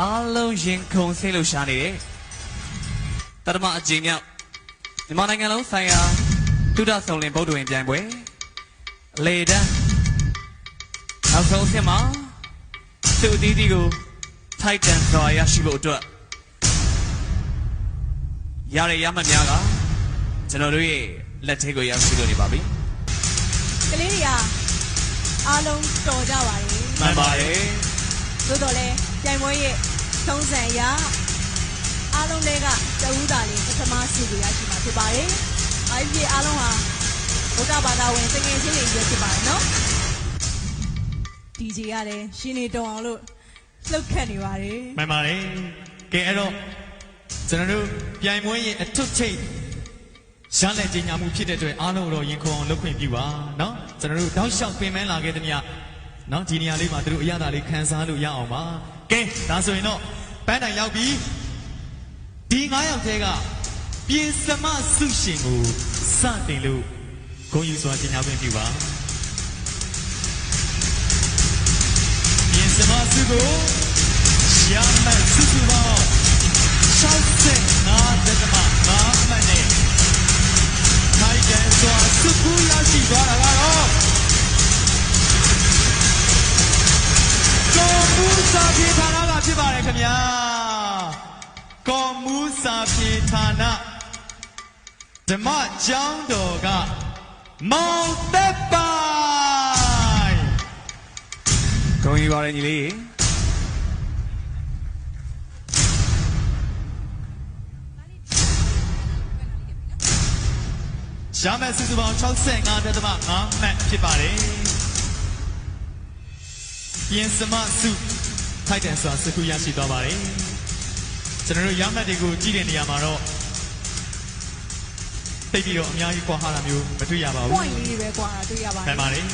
အားလုံးရင်ခုန်ဆင်းလို့ရှာနေတဲ့တရမအကြိမ်မြောက်မြန်မာနိုင်ငံလုံးဆိုင်ရာတုဒ္ဒဆုံလင်ဗုဒ္ဓဝင်ပြိုင်ပွဲလေတန်းနောက်ဆုံးအဆင့်မှာသူ့အသီးသီးကိုထိုက်တန်စွာရရှိဖို့အတွက်ရရရမှတ်များကကျွန်တော်တို့ရဲ့လက်ထဲကိုရောက်ရှိလို့နေပါပြီကလေးတွေကအားလုံးတော်ကြပါရဲ့မှန်ပါတယ်သို့တော်လည်းပြိုင်ပွဲရဲ့ ထုံးစံအရအားလုံးတွေကတဝူးတာလေးပထမဆုကိုရရှိမှာဖြစ်ပါတယ်။အားကြီးအားလုံးဟာဘုဒ္ဓဘာသာဝင်တကယ်ချင်းတွေရွေးဖြစ်ပါတယ်နော်။ DJ ကလည်းရှင်နေတော်အောင်လို့လှုပ်ခတ်နေပါတယ် မှန်ပါတယ်ကဲအဲ့တော့ကျွန်တော်တို့ပြိုင်ပွဲရဲ့အထွတ်ထိပ်ရလက်ကြီးညာမှုဖြစ်တဲ့အတွက်အားလုံးတော့ရင်ခုန်အောင်လုပ်ခွင့်ပြုပါเนาะကျွန်တော်တို့တောက်လျှောက်ပင်ပန်းလာခဲ့တဲ့မြတ်เนาะဒီနေရာလေးမှာသူတို့အရသာလေးခံစားလို့ရအောင်ပါကဲဒါဆိုရင်တော့ ပန်းတိုင်ရောက်ပြီဒီ9ယောက်ထဲကပြင်စမဆုရှင်ကိုစတင်လို့ဂုဏ်ယူစွာကြီးညာခွင့်ပြုပါပြင်စမဆုကိုရမန်စုစုပေါင်း65တက်မ5မှတ်နဲ့ထိုင်ကန်စွာစုခုရရှိသွားတာကတော့ကောမူစာပြေဌာနက ဖြစ်ပါတယ်ခင်ဗျာကောမူစာပြေဌာနဓမ္မကျောင်းတော်ကမောင်သက်ပိုင်ဂုဏ်ယူပါတယ်ညီလေးရမယ်စုစုပေါင်း65တက်သမ5မှတ်ဖြစ်ပါတယ်ပြင်စမစု ထိုက်တန်စွာစကူရရှိသွားပါတယ်ကျွန်တော်တို့ရမှတ်တွေကိုကြည့်တဲ့နေရာမှာတော့တိတ်ပြီးတော့အများကြီးကွာဟာတာမျိုးမတွေ့ရပါ။ဘူး point လေးတွေပဲကွာတွေ့ရပါတမှယ်န်ပါတယ်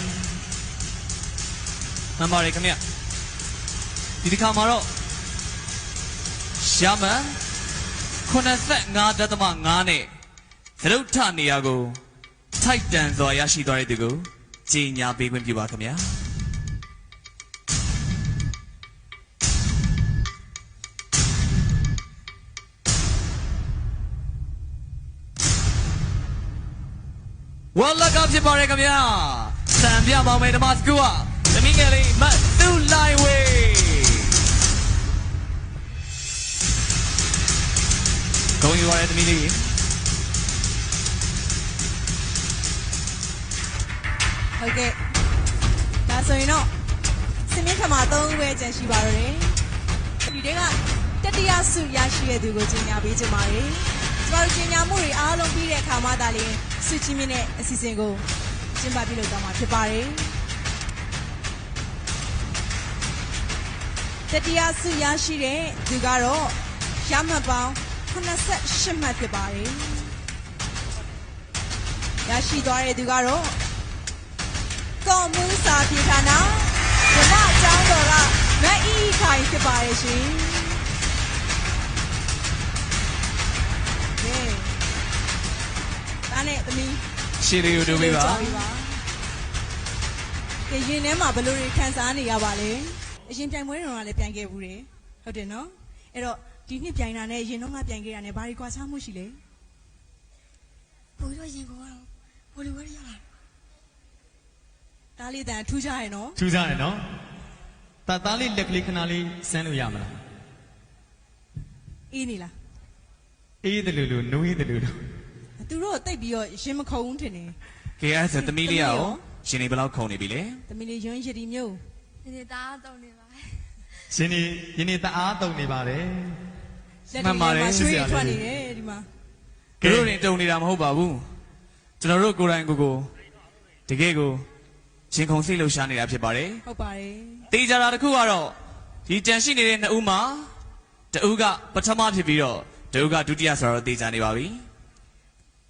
မှန်ပါတယ်ခင်ဗျဒီတစ်ခါမှာတော့ရမန်85ဒသမ5နဲ့သရုတ်ထနေရာကိုထိုက်တန်စွာရရှိသွားတဲ့သူကိုကြီးညာပေးခွင့်ပြုပါခင်ဗျာ ဝါလကဖြစ်ပါရခင်ဗျာစံပြမောင်မယ်ဓမ္မစကူကသမီးငယ်လေးမတ်သူလိုက်ဝေးဂုံယူရတဲ့သမီးလေးဟုတ်ကဲ့ဒါဆိုရင်တော့စင်မြင့်ခမှာ၃ဦးပဲကျန်ရှိပါတော့တယ်ဒီတဲကတတိယဆုရရှိတဲ့သူကိုကြီးညာပေးကြပါရယ် ကျွန်တော်တို့ကြီးညာမှုတွေအားလုံးပြီးတဲ့အခါမှသာလျှင်ဆုချင်းမြင့်တဲ့အစီအစဉ်ကိုကျင်းပပြုလုပ်သွားမှာဖြစ်ပါတယ်တတိယဆုရရှိတဲ့သူကတော့ရမှတ်ပေါင်း88မှတ်ဖြစ်ပါတယ်ရရှိသွားတဲ့သူကတော့ကော်မူးစာပြေဌာနဓမ္မအကျောင်းတော်ကမတ်အီအီခိုင်ဖြစ်ပါရဲ့ရှင်။ ရှေးလေးကိုတို့ပေးပါကြွပြီးပါ။ကဲရင်ထဲမှာဘယ်လိုတွေခံစားနေရပါလဲ။အရင်ပြိုင်ပွဲတော်ကလည်းပြိုင်ခဲ့ဘူးတယ်။ဟုတ်တယ်နော်။အဲ့တော့ဒီနှစ်ပြိုင်တာနဲ့ရင်တော့ကပြိုင်ခဲ့တာနဲ့ဘာတွေကွာခြားမှုရှိလဲပို့တော့ရင်ကောတော့ဘိုလီဝဲရလာ။ဒါလေးတန်ထူးခြားရဲ့နော်ထူးခြားတယ်နော်တသားလေးလက်ကလေးခဏလေးစမ်းလို့ရမလား။အေးနေလားအေးတယ်လို့လို့နိုးရေးတယ်လို့လို့။ သူတို့တိတ်ပြီးတော့ရင်မခုံဘူးထင်တယ်ကဲအဲ့ဒါဆိုသမီးလေးကရောရှင်နေဘယ်လောက်ခုံနေပြီလဲ။သမီးလေးရွန်းရည်ဒီမျိုးဒီနေ့သားတုံးနေပါရှင်ဒီယနေ့တအားတုံနေပါတယ်လက်တွေထဲမှာရွှေထွက်နေတယ်ဒီမှာသူတို့တွေတုံနေတာမဟုတ်ပါဘူးကျွန်တော်တို့ကိုယ်တိုင်ကိုယ်ကိုတကယ်ကိုရင်ခုန်စိတ်လှုပ်ရှားနေတာဖြစ်ပါတယ်ဟုတ်ပါတယ်တေးကြတာတစ်ခုကတော့ဒီတန်ရှိနေတဲ့နှစ်ဦးမှာတဦးကပထမဖြစ်ပြီးတော့တဦးကဒုတိယဆိုတော့တေးကြနေပါပြီ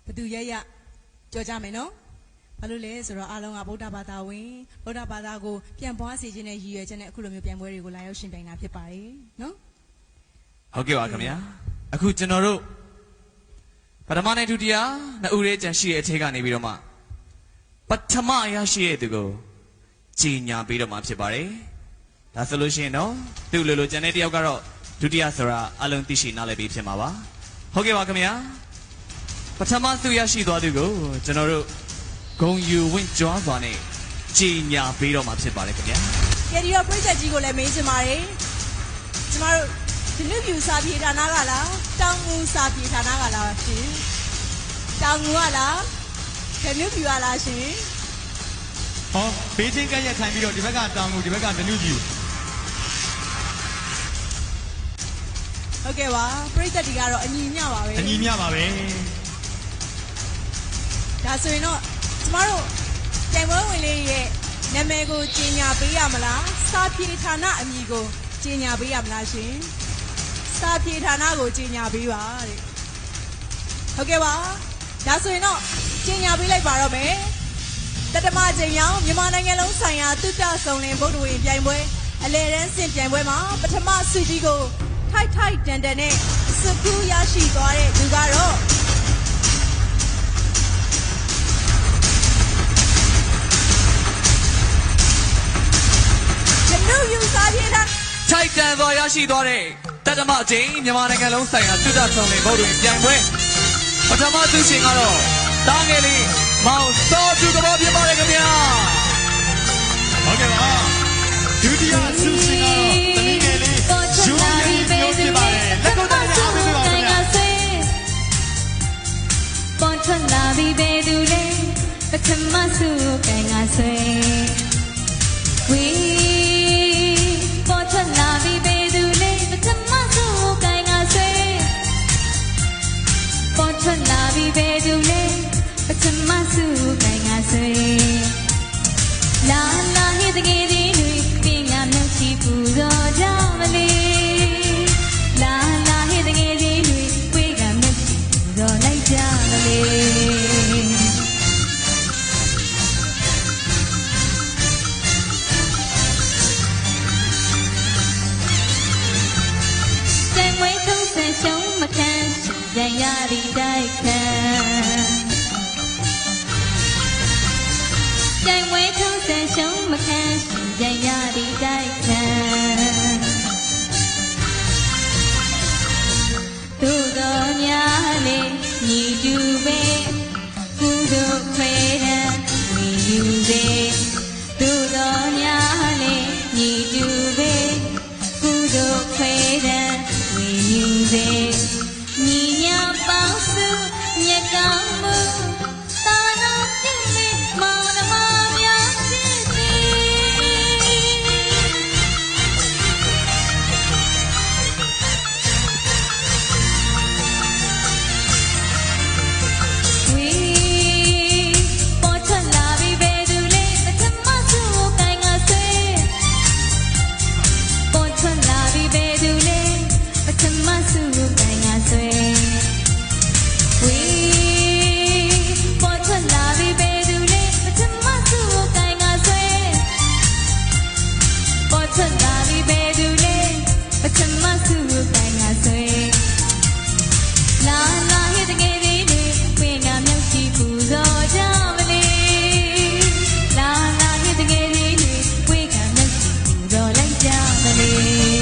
ဘသူရရကြော်ကြမယ်နော်ဘာလို့လဲဆိုတော့အားလုံးကဗုဒ္ဓဘာသာဝင်ဗုဒ္ဓဘာသာကိုပြန်ပွားစေခြင်းနဲ့ရည်ရွယ်ချက်နဲ့အခုလိုမျိုးပြန်ပွဲတွေကိုလာရောက်ရှင်ပြိုင်တာဖြစ်ပါတယ်နော်ဟုတ်ကဲ့ပါခင်ဗျာအခုကျွန်တော်တို့ပထမနဲ့ဒုတိယနှစ်ဦးရဲ့ကြံရှိတဲ့အထက်ကနေပြီးတော့မှပထမရရှိတဲ့သူကိုကြီးညာပြီးတော့မှဖြစ်ပါတယ်ဒါဆိုလို့ရှိရင်တော့သူ့လိုလိုကြံတဲ့တယောက်ကတော့ဒုတိယဆိုတာအလုံးသိရှိနားလည်ပြီးဖြစ်မှာပါဟုတ်ကဲ့ပါခင်ဗျာ ပထမဆုရရှိသွားသူကိုကျွန်တော်တို့ဂုံယူဝင့်ကြွားစွာနဲ့ကြီးညာပေးတော့မှာဖြစ်ပါတယ်ခင်ဗျာကယ်ဒီရောပြိသက်ကြီးကိုလည်းမေးချင်ပါတယ်ကျမတို့ဒီလူပြူစာပြေဌာနကလားတောင်ငူစာပြေဌာနကလားရှင်တောင်ငူကလားဒီလူပြူကလားရှင်ဟောဘေးချင်းကက်ရက်ထိုင်ပြီးတော့ဒီဘက်ကတောင်ကိုဒီဘက်ကဒနုကြီးဟုတ်ကဲ့ပါပြိသက်တီကတော့အညီမျှပါပဲအညီမျှပါပဲ ဒါဆိုရင်တော့ကျမတို့တိုင်ပွဲဝင်လေးရဲ့နာမည်ကိုကြီးညာပေးရမလားစာပြေဌာနအမည်ကိုကြီးညာပေးရမလားရှင်စာပြေဌာနကိုကြီးညာပေးပါတဲ့ဟုတ်ကဲ့ပါဒါဆိုရင်တော့ကြီးညာပေးလိုက်ပါတော့မယ်တတမချိန်ရောက်မြန်မာနိုင်ငံလုံးဆိုင်ရာတုတ္တဆုံလင်ဗုဒ္ဓဝင်ပြိုင်ပွဲအလဲတန်းစင်ပြိုင်ပွဲမှာပထမဆုကြီးကိုထိုက်ထိုက်တန်တန်နဲ့စုဖူးရရှိသွားတဲ့သူကတော့ ကျွန်တော်ယူစားပြတာထိုက်တန်စွာရရှိသွားတဲ့တတမအချင်းမြန်မာနိုင်ငံလုံးဆိုင်ရာသုဒ္ဓဆောင်လင်ဘုတ်တွင်ပြိုင်ပွဲပထမသူရှင်ကတော့တားငယ်လေးမောင်စောသူတော်ဖြစ်ပါတယ်ခင်ဗျာဟုတ်ကဲ့ပါဒုတိယဆုရှင်ကတော့တမီးငယ်လေးယူရီမျိုးဖြစ်ပါတယ်လက်ကုပ်သားနဲ့အားပေးပါဦးခင်ဗျာပေါ်ထွက်လာပြီပဲသူလေးပထမဆုကန်ကဆွေဝီ ပြီပဲသူလေးပထမဆုကန်ကဆွေလာလာဟိတကယ်ဒီလူပညာမျက်ရှိပူဇော်ကြမလေးလာ 在外头在秀恩看？心在压力在